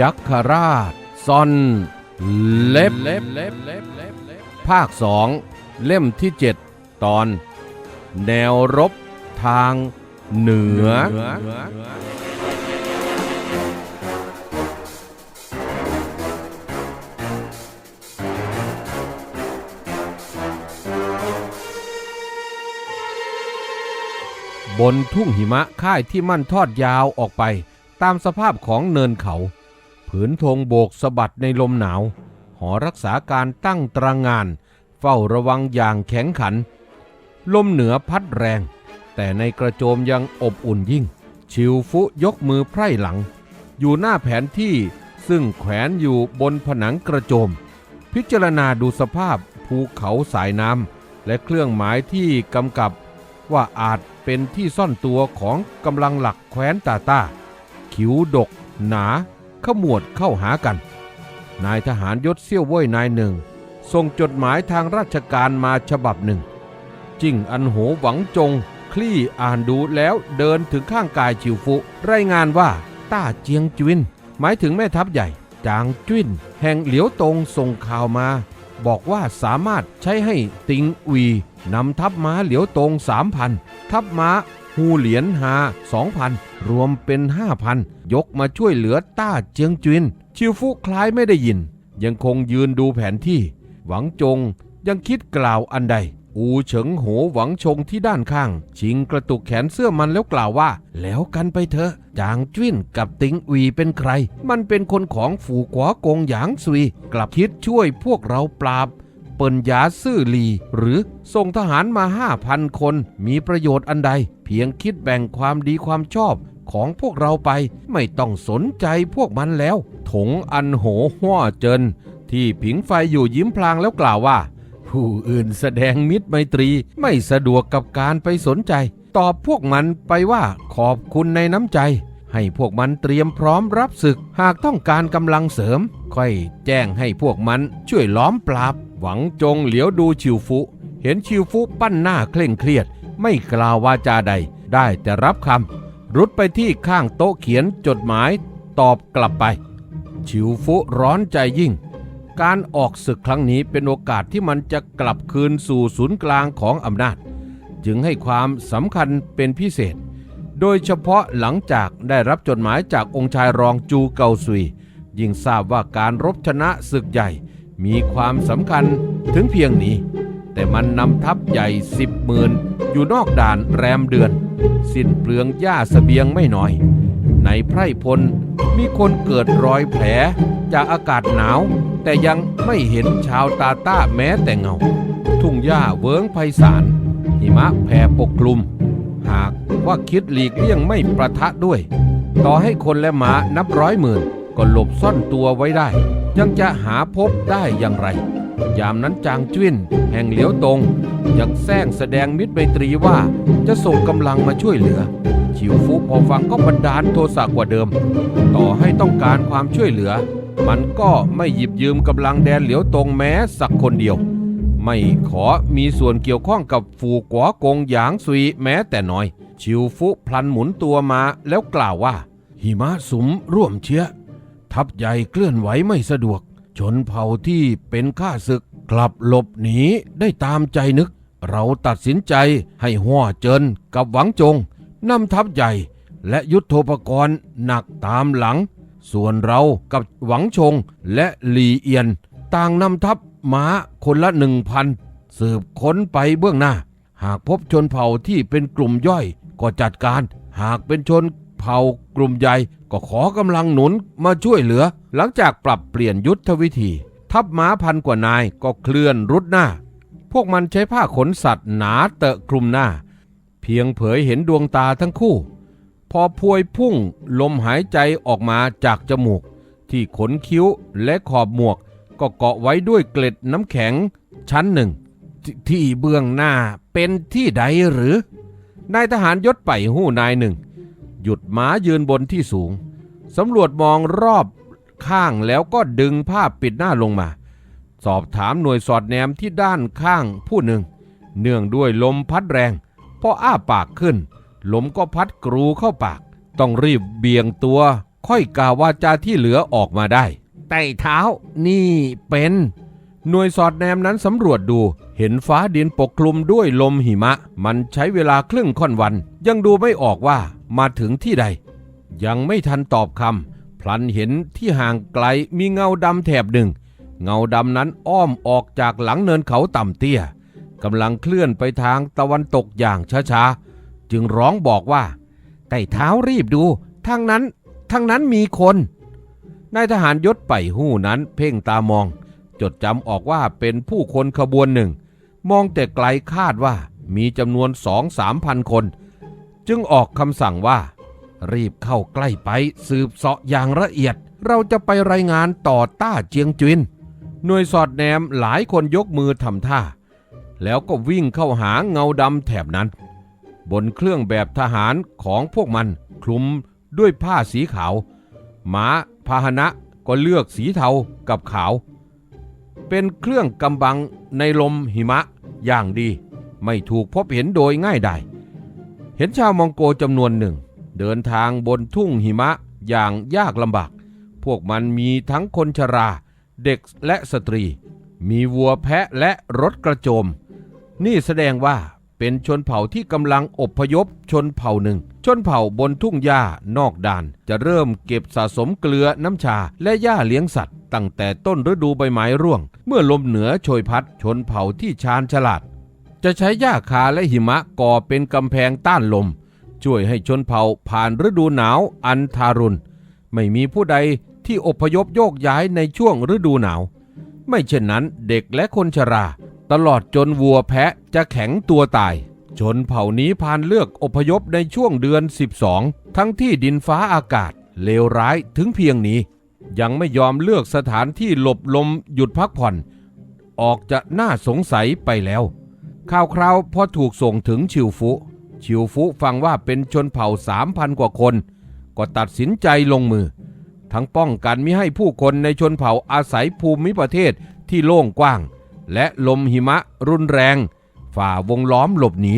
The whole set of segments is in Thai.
ยัคฆราชซ่อนเล็บภาคสองเล่มที่7ตอน แนวรบทางเหนือ บนทุ่งหิมะค่ายที่มั่นทอดยาวออกไปตามสภาพของเนินเขา ผืนธงโบกสะบัดในลมหนาว หอรักษาการตั้งตรางงาน เฝ้าระวังอย่างแข็งขัน ลมเหนือพัดแรง แต่ในกระโจมยังอบอุ่นยิ่ง ชิวฟุยกมือไพร่หลัง อยู่หน้าแผนที่ซึ่งแขวนอยู่บนผนังกระโจม พิจารณาดูสภาพภูเขาสายน้ำและเครื่องหมายที่กำกับว่าอาจเป็นที่ซ่อนตัวของกำลังหลักแคว้นตาตาขิวดก หนา ขมวดเข้าหากัน นายทหารยศเซี่ยวเว่ยนายหนึ่ง ส่งจดหมายทางราชการมาฉบับหนึ่ง จิ้งอันโหหวังจง คลี่อ่านดูแล้วเดินถึงข้างกายชิวฟุ รายงานว่าต้าเจียงจวินหมายถึงแม่ทัพใหญ่ จางจุนแห่งเหลียวตงส่งข่าวมา บอกว่าสามารถใช้ให้ติงอุยนำทัพม้าเหลียวตงสามพันทัพม้า ฮูเหลียนหาสองพันรวมเป็นห้าพันยกมาช่วยเหลือต้าเจียงจุน ชิวฟุคล้ายไม่ได้ยิน ยังคงยืนดูแผนที่ หวังจงยังคิดกล่าวอันใด อูเฉิงโหหวังชงที่ด้านข้าง ชิงกระตุกแขนเสื้อมันแล้วกล่าวว่า แล้วกันไปเถอะ จางจิ้นกับติงอุยเป็นใคร มันเป็นคนของฝูกวากงหยางซุย กลับคิดช่วยพวกเราปราบเปิ่นยาซื่อหลี หรือส่งทหารมาห้าพันคนมีประโยชน์อันใด เพียงคิดแบ่งความดีความชอบของพวกเราไป ไม่ต้องสนใจพวกมันแล้ว ถงอันโหหัวเจิน ที่ผิงไฟอยู่ยิ้มพลางแล้วกล่าวว่า ผู้อื่นแสดงมิตรไมตรีไม่สะดวกกับการไปสนใจ ตอบพวกมันไปว่าขอบคุณในน้ำใจ ให้พวกมันเตรียมพร้อมรับศึก หากต้องการกำลังเสริม ค่อยแจ้งให้พวกมันช่วยล้อมปราบ หวังจงเหลียวดูชิวฟุ เห็นชิวฟุปั้นหน้าเคร่งเครียด ไม่กล่าววาจาใด ได้แต่รับคำ รุดไปที่ข้างโต๊ะเขียนจดหมายตอบกลับไป ชิวฟุร้อนใจยิ่ง การออกศึกครั้งนี้เป็นโอกาสที่มันจะกลับคืนสู่ศูนย์กลางของอำนาจ จึงให้ความสำคัญเป็นพิเศษ โดยเฉพาะหลังจากได้รับจดหมายจากองค์ชายรองจูเกาซุย ยิ่งทราบว่าการรบชนะศึกใหญ่ มีความสำคัญถึงเพียงนี้ แต่มันนำทัพใหญ่สิบหมื่นอยู่นอกด่านแรมเดือน สิ้นเปลืองหญ้าสเสบียงไม่น้อย ในไพร่พลมีคนเกิดรอยแผลจากอากาศหนาว แต่ยังไม่เห็นชาวตาต้าแม้แต่เงา ทุ่งหญ้าเวิ้งไพศาลหิมะแผ่ปกคลุม หากว่าคิดหลีกเลี่ยงไม่ประทะด้วย ต่อให้คนและหมานับร้อยหมื่นก็หลบซ่อนตัวไว้ได้ ยังจะหาพบได้อย่างไร ยามนั้นจางจิ้นแห่งเหลียวตงยังแซงแสดงมิตรไมตรีว่าจะส่งกำลังมาช่วยเหลือ ชิวฟุพอฟังก็บันดาลโทสะกว่าเดิม ต่อให้ต้องการความช่วยเหลือ มันก็ไม่หยิบยืมกำลังแดนเหลียวตงแม้สักคนเดียว ไม่ขอมีส่วนเกี่ยวข้องกับฝูกัวกงหยางซุยแม้แต่น้อย ชิวฟุพลันหมุนตัวมาแล้วกล่าวว่า หิมะสุมร่วมเชื้อ ทัพใหญ่เคลื่อนไหวไม่สะดวก ชนเผ่าที่เป็นข้าศึกกลับหลบหนีได้ตามใจนึก เราตัดสินใจให้หัวเจินกับหวังจงนำทัพใหญ่และยุทธปกรณ์หนักตามหลัง ส่วนเรากับหวังชงและหลีเอียน ต่างนำทัพม้าคนละหนึ่งพันสืบค้นไปเบื้องหน้า หากพบชนเผ่าที่เป็นกลุ่มย่อยก็จัดการ หากเป็นชน เผ่ากลุ่มใหญ่ก็ขอกำลังหนุนมาช่วยเหลือ หลังจากปรับเปลี่ยนยุทธวิธี ทัพม้าพันกว่านายก็เคลื่อนรุดหน้า พวกมันใช้ผ้าขนสัตว์หนาเตอะคลุมหน้า เพียงเผยเห็นดวงตาทั้งคู่ พอพวยพุ่งลมหายใจออกมาจากจมูก ที่ขนคิ้วและขอบหมวก ก็เกาะไว้ด้วยเกล็ดน้ำแข็งชั้นหนึ่งทที่เบื้องหน้าเป็นที่ใดหรือนายทหารยศไปหู้นายหนึ่ง หยุดม้ายืนบนที่สูง สำรวจมองรอบข้างแล้วก็ดึงผ้าปิดหน้าลงมา สอบถามหน่วยสอดแนมที่ด้านข้างผู้หนึ่ง เนื่องด้วยลมพัดแรง พออ้าปากขึ้น ลมก็พัดกรูเข้าปาก ต้องรีบเบี่ยงตัว ค่อยกล่าววาจาที่เหลือออกมาได้ ไต่เท้านี่เป็น หน่วยสอดแนมนั้นสำรวจดูเห็นฟ้าดินปกคลุมด้วยลมหิมะ มันใช้เวลาครึ่งค่อนวัน ยังดูไม่ออกว่ามาถึงที่ใด ยังไม่ทันตอบคำพลันเห็นที่ห่างไกลมีเงาดำแถบหนึ่ง เงาดำนั้นอ้อมออกจากหลังเนินเขาต่ำเตี้ยกำลังเคลื่อนไปทางตะวันตกอย่างช้าๆ จึงร้องบอกว่าไต่เท้ารีบดูทางนั้นทางนั้นมีคนนายทหารยศไปหู้นั้นเพ่งตามอง จดจำออกว่าเป็นผู้คนขบวนหนึ่ง มองแต่ไกลคาดว่ามีจำนวนสองสามพันคน จึงออกคำสั่งว่า รีบเข้าใกล้ไปสืบเสาะอย่างละเอียด เราจะไปรายงานต่อต้าเจียงจุนหน่วยสอดแนมหลายคนยกมือทำท่า แล้วก็วิ่งเข้าหาเงาดำแถบนั้น บนเครื่องแบบทหารของพวกมันคลุมด้วยผ้าสีขาว ม้าพาหนะก็เลือกสีเทากับขาว เป็นเครื่องกำบังในลมหิมะอย่างดี ไม่ถูกพบเห็นโดยง่ายดายเห็นชาวมองโกจำนวนหนึ่ง เดินทางบนทุ่งหิมะอย่างยากลำบาก พวกมันมีทั้งคนชรา เด็กและสตรี มีวัวแพะและรถกระโจม นี่แสดงว่าเป็นชนเผ่าที่กำลังอบพยพชนเผ่าหนึ่ง ชนเผ่าบนทุ่งหญ้านอกด่าน จะเริ่มเก็บสะสมเกลือน้ำชาและหญ้าเลี้ยงสัตว์ ตั้งแต่ต้นฤดูใบไม้ร่วง เมื่อลมเหนือโชยพัดชนเผ่าที่ชาญฉลาด จะใช้หญ้าคาและหิมะก่อเป็นกำแพงต้านลม ช่วยให้ชนเผ่าผ่านฤดูหนาวอันทารุณ ไม่มีผู้ใดที่อพยพโยกย้ายในช่วงฤดูหนาว ไม่เช่นนั้นเด็กและคนชรา ตลอดจนวัวแพะจะแข็งตัวตาย ชนเผ่านี้พานเลือกอพยพในช่วงเดือน 12 ทั้งที่ดินฟ้าอากาศ เลวร้ายถึงเพียงนี้ ยังไม่ยอมเลือกสถานที่หลบลมหยุดพักผ่อน ออกจะน่าสงสัยไปแล้ว ข่าวคราวพอถูกส่งถึงชิวฟุ ชิวฟุฟังว่าเป็นชนเผ่าสามพันกว่าคน ก็ตัดสินใจลงมือ ทั้งป้องกันมิให้ผู้คนในชนเผ่าอาศัยภูมิประเทศที่โล่งกว้าง และลมหิมะรุนแรง ฝ่าวงล้อมหลบหนี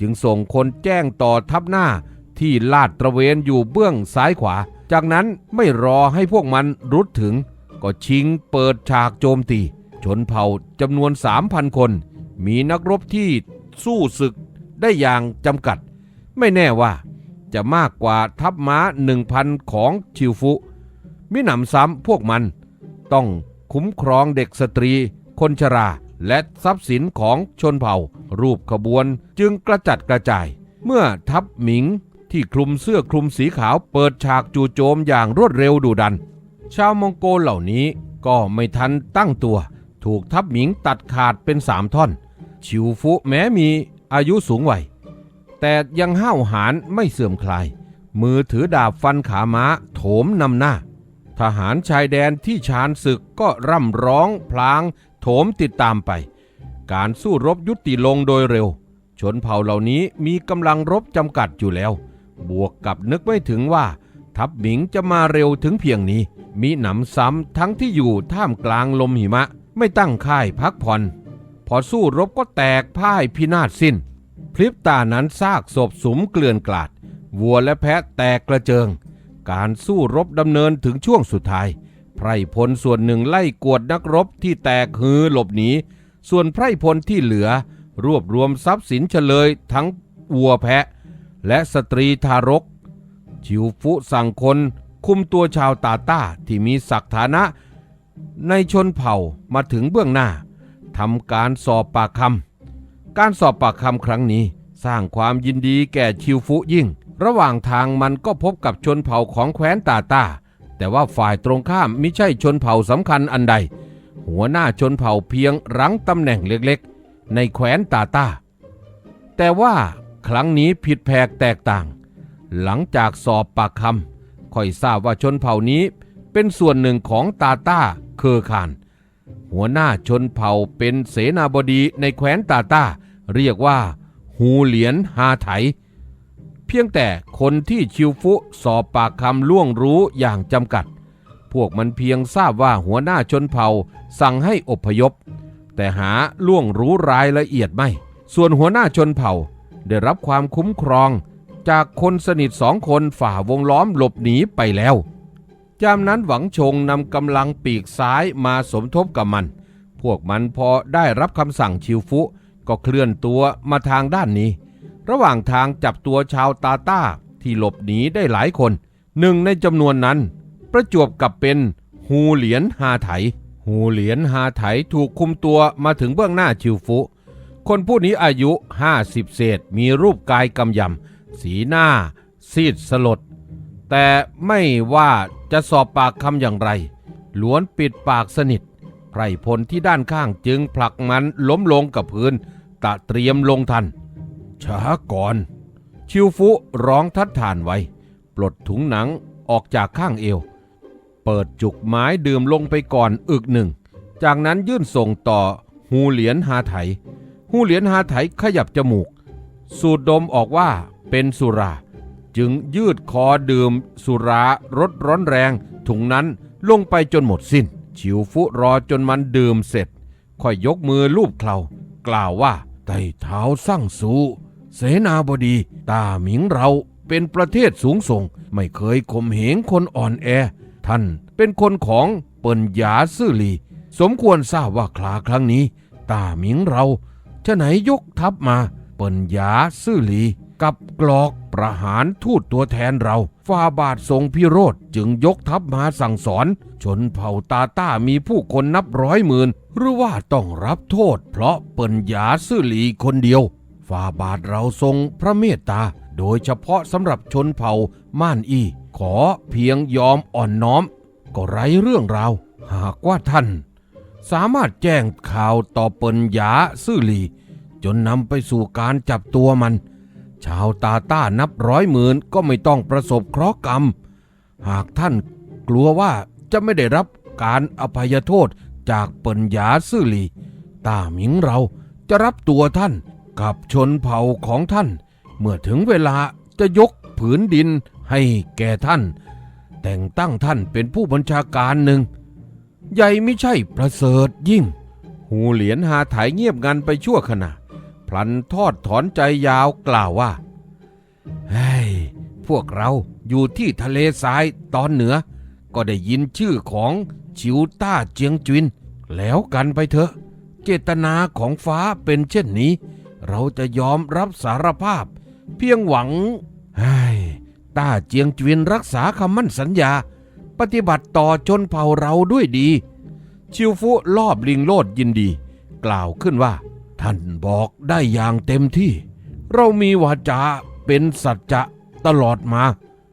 จึงส่งคนแจ้งต่อทัพหน้าที่ลาดตระเวนอยู่เบื้องซ้ายขวา จากนั้นไม่รอให้พวกมันรุดถึง ก็ชิงเปิดฉากโจมตี ชนเผ่าจำนวน 3,000 คน มีนักรบที่สู้ศึกได้อย่างจำกัด ไม่แน่ว่าจะมากกว่าทัพม้า 1,000 ของชิวฟุ มิหนำซ้ำพวกมัน ต้องคุ้มครองเด็กสตรี คนชรา และทรัพย์สินของชนเผ่า รูปขบวนจึงกระจัดกระจาย เมื่อทัพหมิงที่คลุมเสื้อคลุมสีขาวเปิดฉากจู่โจมอย่างรวดเร็วดุดัน ชาวมองโกลเหล่านี้ก็ไม่ทันตั้งตัว ถูกทัพหมิงตัดขาดเป็นสามท่อน ชิวฟุแม้มีอายุสูงวัยแต่ยังห้าวหาญไม่เสื่อมคลาย มือถือดาบฟันขาม้าโถมนำหน้า ทหารชายแดนที่ชานศึกก็ร่ำร้องพลาง โถมติดตามไป การสู้รบยุติลงโดยเร็ว ชนเผ่าเหล่านี้มีกำลังรบจำกัดอยู่แล้ว บวกกับนึกไม่ถึงว่า ทัพหมิงจะมาเร็วถึงเพียงนี้ มีหนำซ้ำทั้งที่อยู่ท่ามกลางลมหิมะ ไม่ตั้งค่ายพักผ่อน พอสู้รบก็แตกพ่ายพินาศสิ้นพริบตานั้นซากศพสุมเกลื่อนกลาดวัวและแพะแตกกระเจิง การสู้รบดำเนินถึงช่วงสุดท้าย ไพรพลส่วนหนึ่งไล่กวดนักรบที่แตกฮือหลบหนี ส่วนไพรพลที่เหลือ รวบรวมทรัพย์สินเฉลยทั้งวัวแพะ และสตรีทารก ชิวฟุสั่งคนคุมตัวชาวตาต้าที่มีศักฐานะ ในชนเผ่ามาถึงเบื้องหน้าทำการสอบปากคำการสอบปากคำครั้งนี้สร้างความยินดีแก่ชิวฟุยิ่ง ระหว่างทางมันก็พบกับชนเผ่าของแคว้นตาตา แต่ว่าฝ่ายตรงข้ามไม่ใช่ชนเผ่าสำคัญอันใด หัวหน้าชนเผ่าเพียงรั้งตำแหน่งเล็กๆ ในแคว้นตาตาแต่ว่าครั้งนี้ผิดแผกแตกต่าง หลังจากสอบปากคำค่อยทราบว่าชนเผ่านี้เป็นส่วนหนึ่งของตาตาเคอร์คาน หัวหน้าชนเผ่าเป็นเสนาบดีในแคว้นตาตาเรียกว่าฮูเหลียนฮาไถเพียงแต่คนที่ชิวฟุสอบปากคำล่วงรู้อย่างจำกัด พวกมันเพียงทราบว่าหัวหน้าชนเผ่าสั่งให้อพยพ แต่หาล่วงรู้รายละเอียดไม่ ส่วนหัวหน้าชนเผ่าได้รับความคุ้มครอง จากคนสนิทสองคนฝ่าวงล้อมหลบหนีไปแล้ว จามนั้นหวังชงนำกำลังปีกซ้ายมาสมทบกับมัน พวกมันพอได้รับคำสั่งชิวฟุก็เคลื่อนตัวมาทางด้านนี้ ระหว่างทางจับตัวชาวตาต้าที่หลบหนีได้หลายคน หนึ่งในจำนวนนั้น ประจวบกับเป็นฮูเหลียนฮาไถ ฮูเหลียนฮาไถถูกคุมตัวมาถึงเบื้องหน้าชิวฟุ คนผู้นี้อายุ 50 เศษมีรูปกายกำยำ สีหน้า ซีดสลด แต่ไม่ว่าจะสอบปากคำอย่างไร ล้วนปิดปากสนิทไพรพลที่ด้านข้างจึงผลักมันล้มลงกับพื้นตะเตรียมลงทัน ช้าก่อน ชิวฟุร้องทัดทานไว้ ปลดถุงหนังออกจากข้างเอว เปิดจุกไม้ดื่มลงไปก่อนอึกหนึ่ง จากนั้นยื่นส่งต่อฮูเหลียนฮาไถฮูเหลียนฮาไถขยับจมูก สูดดมออกว่าเป็นสุรา จึงยืดคอดื่มสุรารสร้อนแรง ถุงนั้นลงไปจนหมดสิน้น ชิวฟุรอจนมันดื่มเสร็จ ค่อยยกมือลูบเคลากล่าวว่าไต่เท้าสร้างสู เสนาบดีตาหมิงเราเป็นประเทศสูงส่ง ไม่เคยข่มเหงคนอ่อนแอ ท่านเป็นคนของเปิ่นหยาซื่อหลี สมควรทราบว่าคลาครั้งนี้ตาหมิงเราจะไหนยกทัพมาเปิ่นหยาซื่อหลี กับกลอกประหารทูตตัวแทนเราฟาบาททรงพิโรธจึงยกทัพมาสั่งสอน ชนเผ่าตาต้ามีผู้คนนับร้อยหมื่นหรือว่าต้องรับโทษ เพราะเปิ่นหยาซื่อหลีคนเดียว ฟาบาทเราทรงพระเมตตา โดยเฉพาะสำหรับชนเผ่าม่านอี ขอเพียงยอมอ่อนน้อม ก็ไร้เรื่องราว หากว่าท่าน สามารถแจ้งข่าวต่อเปิ่นหยาซื่อหลี จนนำไปสู่การจับตัวมัน ชาวตาต้านับร้อยหมื่นก็ไม่ต้องประสบเคราะห์กรรม หากท่านกลัวว่าจะไม่ได้รับการอภัยโทษจากเปิ่นหยาซื่อหลีต้าหมิงเราจะรับตัวท่าน กับชนเผ่าของท่าน เมื่อถึงเวลาจะยกผืนดินให้แก่ท่าน แต่งตั้งท่านเป็นผู้บัญชาการหนึ่ง ใหญ่ไม่ใช่ประเสริฐยิ่ง หูเหรียญหาถ่ายเงียบงันไปชั่วขณะ พลันทอดถอนใจยาวกล่าวว่าเฮ้ยพวกเราอยู่ที่ทะเลทรายตอนเหนือ ก็ได้ยินชื่อของชิวต้าเจียงจินแล้วกันไปเถอะ เจตนาของฟ้าเป็นเช่นนี้ เราจะยอมรับสารภาพ เพียงหวังเฮ้ต้าเจียงจวินรักษาคำมั่นสัญญา ปฏิบัติต่อชนเผ่าเราด้วยดี ชิวฟุลอบลิงโลดยินดี กล่าวขึ้นว่า ท่านบอกได้อย่างเต็มที่ เรามีวาจาเป็นสัจจะตลอดมา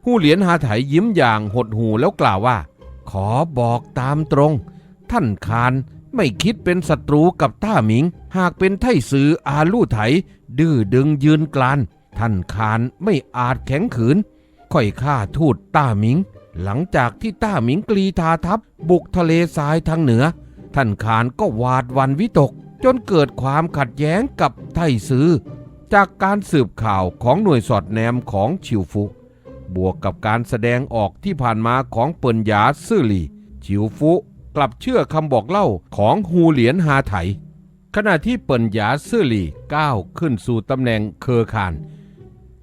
ผู้เหรียญหาไถยิ้มอย่างหดหูแล้วกล่าวว่า ขอบอกตามตรง ท่านคาน ไม่คิดเป็นศัตรูกับต้าหมิง หากเป็นไทซืออาลู่ไถ ดื้อดึงยืนกลาน ท่านคานไม่อาจแข็งขืน ค่อยฆ่าทูตต้าหมิง หลังจากที่ต้าหมิงกรีธาทัพบุกทะเลทรายทางเหนือ ท่านขานก็หวาดวันวิตก จนเกิดความขัดแย้งกับไทซือจากการสืบข่าวของหน่วยสอดแนมของชิวฟุบวกกับการแสดงออกที่ผ่านมาของเปิ่นหยาซื่อหลี่ชิวฟุ กลับเชื่อคำบอกเล่าของฮูเหลียนฮาไถ ขณะที่เปิ่นหยาซื่อหลี่ก้าวขึ้นสู่ตำแหน่งเคอคาน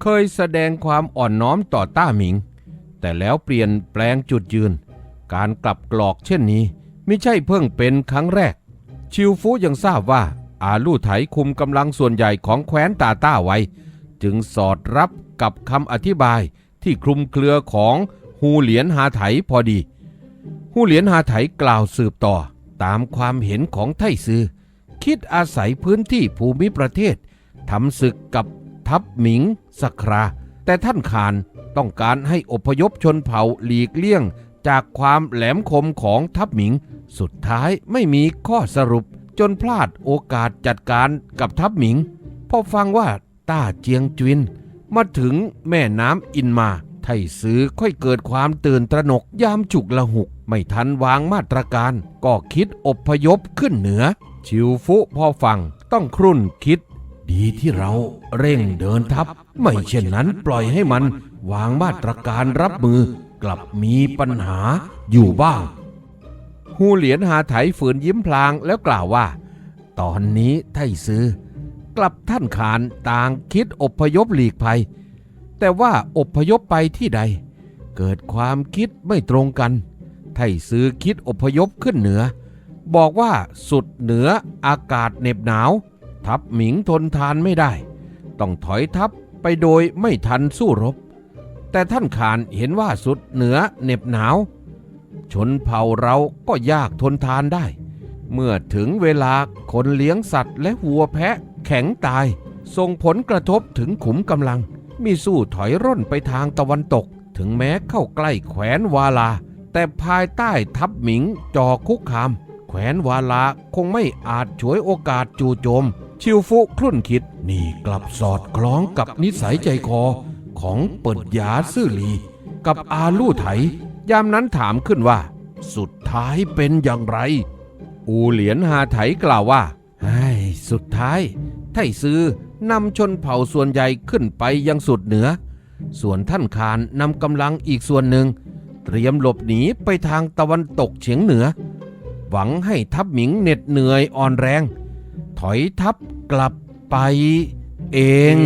เคยแสดงความอ่อนน้อมต่อต้าหมิง แต่แล้วเปลี่ยนแปลงจุดยืน การกลับกรอกเช่นนี้ไม่ใช่เพิ่งเป็นครั้งแรก ชิวฟูยังทราบว่าอาลู่ไถคุมกำลังส่วนใหญ่ของแคว้นตาต้าไว้ จึงสอดรับกับคำอธิบายที่คลุมเครือของฮูเหลียนหาไถพอดี ฮูเหลียนหาไถกล่าวสืบต่อตามความเห็นของไทซือ คิดอาศัยพื้นที่ภูมิประเทศทำศึกกับทัพหมิงสักรา แต่ท่านขานต้องการให้อพยพชนเผ่าหลีกเลี่ยง จากความแหลมคมของทัพหมิง สุดท้ายไม่มีข้อสรุปจนพลาดโอกาสจัดการกับทัพหมิง พอฟังว่าต้าเจียงจวินมาถึงแม่น้ำอินมา ไทซื้อค่อยเกิดความตื่นตระหนกยามฉุกละหุก ไม่ทันวางมาตรการ ก็คิดอบพยพขึ้นเหนือ ชิวฟุพอฟังต้องครุ่นคิด ดีที่เราเร่งเดินทัพ ไม่เช่นนั้นปล่อยให้มัน วางมาตรการรับมือกลับมีปัญหาอยู่บ้างฮูเหลียนหาไถฝืนยิ้มพลางแล้วกล่าวว่า ตอนนี้ไทซื้อกลับท่านขานต่างคิดอบพยพหลีกภัย แต่ว่าอบพยพไปที่ใด เกิดความคิดไม่ตรงกัน ไทซื้อคิดอพยพขึ้นเหนือ บอกว่าสุดเหนืออากาศเหน็บหนาว ทัพหมิงทนทานไม่ได้ ต้องถอยทัพไปโดยไม่ทันสู้รบ แต่ท่านขานเห็นว่าสุดเหนือเหน็บหนาว ชนเผ่าเราก็ยากทนทานได้ เมื่อถึงเวลาคนเลี้ยงสัตว์และวัวแพะแข็งตายส่งผลกระทบถึงขุมกำลัง มีสู้ถอยร่นไปทางตะวันตก ถึงแม้เข้าใกล้แขวนวาลา แต่ภายใต้ทัพหมิงจอคุกคาม แขวนวาลาคงไม่อาจฉวยโอกาสจู่โจม ชิวฟุครุ่นคิดนี่กลับสอดคล้องกับนิสัยใจคอของเปิดยาซื่อหลี กับอาลู่ไถ ยามนั้นถามขึ้นว่า สุดท้ายเป็นอย่างไร อูเหลียนหาไถกล่าวว่าไอ้สุดท้าย ไทซื้อ นำชนเผ่าส่วนใหญ่ขึ้นไปยังสุดเหนือ ส่วนท่านคานนำกำลังอีกส่วนหนึ่ง เตรียมหลบหนีไปทางตะวันตกเฉียงเหนือ หวังให้ทัพหมิงเหน็ดเหนื่อยอ่อนแรง ถอยทัพกลับไปเอง